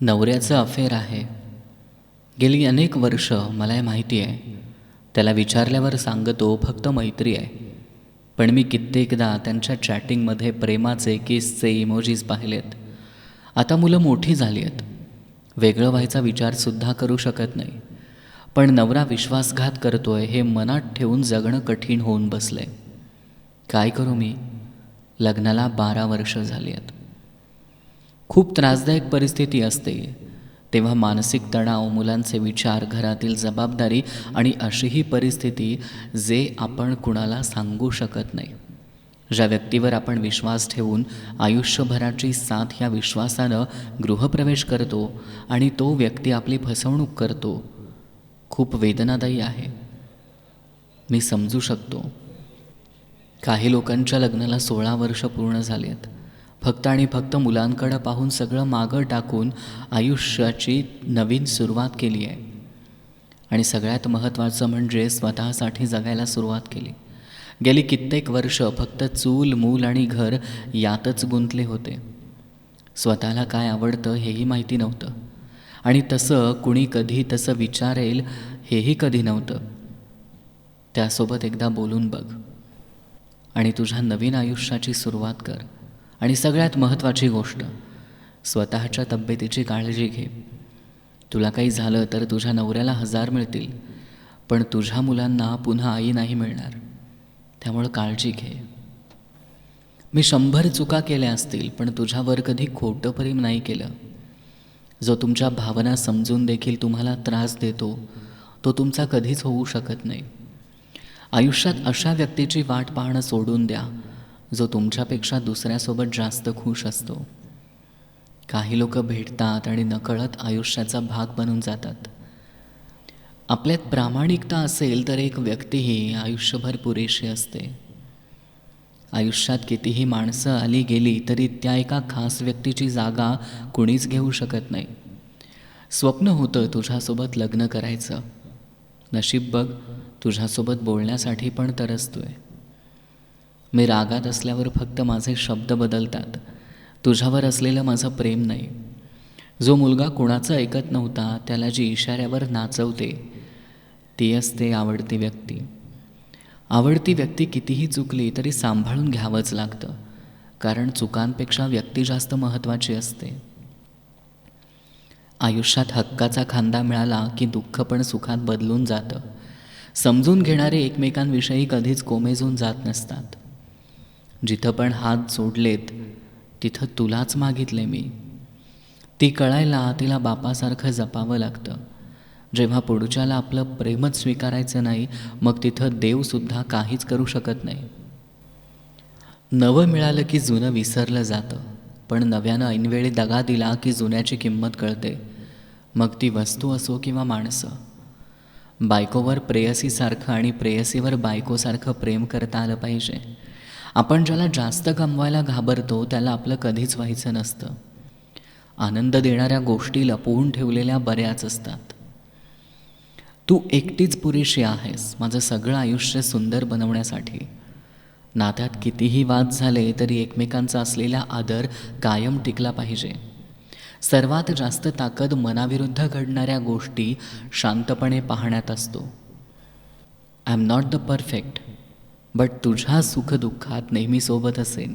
नवऱ्याचं अफेअर आहे. गेली अनेक वर्ष मला हे माहिती आहे. त्याला विचारल्यावर सांगतो फक्त मैत्री आहे. पण मी कित्येकदा त्यांच्या चॅटिंगमध्ये प्रेमाचे किसचे इमोजीज पाहिलेत. आता मुलं मोठी झाली आहेत. वेगळं व्हायचा विचारसुद्धा करू शकत नाही. पण नवरा विश्वासघात करतोय हे मनात ठेवून जगणं कठीण होऊन बसलं आहे काय करू मी? लग्नाला बारा वर्ष झाली आहेत. खूप त्रासदायक परिस्थिती असते. तेव्हा मानसिक तणाव मुलांचे विचार घरातील जबाबदारी आणि अशीही परिस्थिती जे आपण कुणाला सांगू शकत नाही. ज्या व्यक्तीवर आपण विश्वास ठेवून आयुष्यभराची साथ या विश्वासानं गृहप्रवेश करतो आणि तो व्यक्ती आपली फसवणूक करतो खूप वेदनादायी आहे. मी समजू शकतो. काही लोकांच्या लग्नाला सोळा वर्ष पूर्ण झाली आहेत फक्त आणि फक्त मुलांकडं पाहून सगळं मागं टाकून आयुष्याची नवीन सुरुवात केली आहे. आणि सगळ्यात महत्त्वाचं म्हणजे स्वतःसाठी जगायला सुरुवात केली. गेली कित्येक वर्ष फक्त चूल मूल आणि घर यातच गुंतले होते. स्वतःला काय आवडतं हेही माहिती नव्हतं. आणि तसं कुणी कधी तसं विचारेल हेही कधी नव्हतं. त्यासोबत एकदा बोलून बघ. आणि तुझ्या नवीन आयुष्याची सुरुवात कर. आणि सगळ्यात महत्त्वाची गोष्ट स्वतःच्या तब्येतीची काळजी घे. तुला काही झालं तर तुझ्या नवऱ्याला हजार मिळतील पण तुझ्या मुलांना पुन्हा आई नाही मिळणार. त्यामुळं काळजी घे. मी शंभर चुका केल्या असतील पण तुझ्यावर कधी खोटं प्रेम नाही केलं. जो तुमच्या भावना समजून देखील तुम्हाला त्रास देतो तो तुमचा कधीच होऊ शकत नाही. आयुष्यात अशा व्यक्तीची वाट पाहणं सोडून द्या जो तुमच्यापेक्षा दुसऱ्यासोबत जास्त खुश असतो. काही लोक भेटतात आणि नकळत आयुष्याचा भाग बनून जातात. आपल्यात प्रामाणिकता असेल तर एक व्यक्तीही आयुष्यभर पुरेशी असते. आयुष्यात कितीही माणसं आली गेली तरी त्या एका खास व्यक्तीची जागा कुणीच घेऊ शकत नाही. स्वप्न होतं तुझ्यासोबत लग्न करायचं. नशीब बघ तुझ्यासोबत बोलण्यासाठी पण तरसतोय. मी रागात असल्यावर फक्त माझे शब्द बदलतात. तुझ्यावर असलेलं माझं प्रेम नाही. जो मुलगा कोणाचं ऐकत नव्हता त्याला जी इशाऱ्यावर नाचवते ती असते आवडती व्यक्ती. आवडती व्यक्ती कितीही चुकली तरी सांभाळून घ्यावंच लागतं कारण चुकांपेक्षा व्यक्ती जास्त महत्त्वाची असते. आयुष्यात हक्काचा खांदा मिळाला की दुःख पण सुखात बदलून जातं. समजून घेणारे एकमेकांविषयी कधीच कोमेजून जात नसतात. जिथं पण हात जोडलेत तिथं तुलाच मागितले मी. ती कळायला तिला बापासारखं जपावं लागतं. जेव्हा पुढच्याला आपलं प्रेमच स्वीकारायचं नाही मग तिथं देवसुद्धा काहीच करू शकत नाही. नवं मिळालं की जुनं विसरलं जातं पण नव्यानं ऐनवेळी दगा दिला की जुन्याची किंमत कळते. मग ती वस्तू असो किंवा माणसं. बायकोवर प्रेयसीसारखं आणि प्रेयसीवर बायकोसारखं प्रेम करता आलं पाहिजे. आपण ज्याला जास्त कमवायला घाबरतो त्याला आपलं कधीच व्हायचं नसतं. आनंद देणाऱ्या गोष्टी लपवून ठेवलेल्या बऱ्याच असतात. तू एकटीच पुरेशी आहेस माझं सगळं आयुष्य सुंदर बनवण्यासाठी. नात्यात कितीही वाद झाले तरी एकमेकांचा असलेला आदर कायम टिकला पाहिजे. सर्वात जास्त ताकद मनाविरुद्ध घडणाऱ्या गोष्टी शांतपणे पाहण्यात असतो. I am not the perfect but तुझ्या सुखदुःखात नेहमी सोबत असेन.